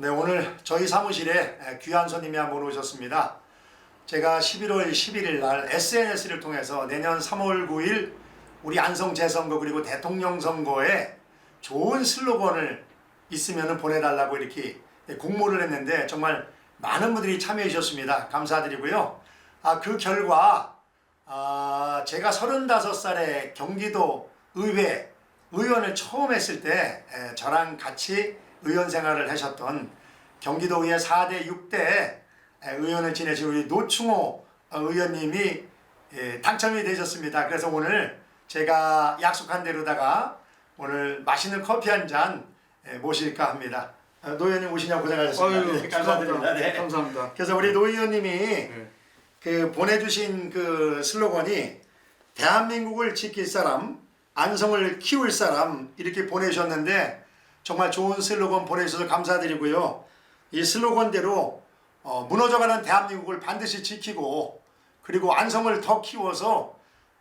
네, 오늘 저희 사무실에 에, 귀한 손님이 한 분 오셨습니다. 제가 11월 11일 날 SNS를 통해서 내년 3월 9일 우리 안성 재선거 그리고 대통령 선거에 좋은 슬로건을 있으면 보내달라고 이렇게 공모를 했는데 정말 많은 분들이 참여해 주셨습니다. 감사드리고요. 아, 그 결과 아, 제가 35살에 경기도 의회 의원을 처음 했을 때 에, 저랑 같이 의원 생활을 하셨던 경기도의회 4대 6대 에, 의원을 지내신 우리 노충호 어, 의원님이 예, 당첨이 되셨습니다. 그래서 오늘 제가 약속한 대로다가 오늘 맛있는 커피 한 잔 모실까 합니다. 어, 노 의원님 오시냐고 고생하셨습니다. 네, 감사드립니다. 네. 감사합니다. 그래서 우리 노 의원님이 네. 그 보내주신 그 슬로건이 대한민국을 지킬 사람, 안성을 키울 사람 이렇게 보내주셨는데 정말 좋은 슬로건 보내주셔서 감사드리고요. 이 슬로건대로 어, 무너져가는 대한민국을 반드시 지키고 그리고 안성을 더 키워서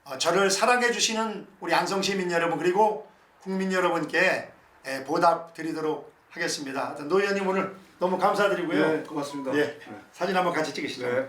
어, 저를 사랑해 주시는 우리 안성 시민 여러분 그리고 국민 여러분께 에, 보답 드리도록 하겠습니다. 노 의원님 오늘 너무 감사드리고요. 네, 고맙습니다. 예, 사진 한번 같이 찍으시죠. 네.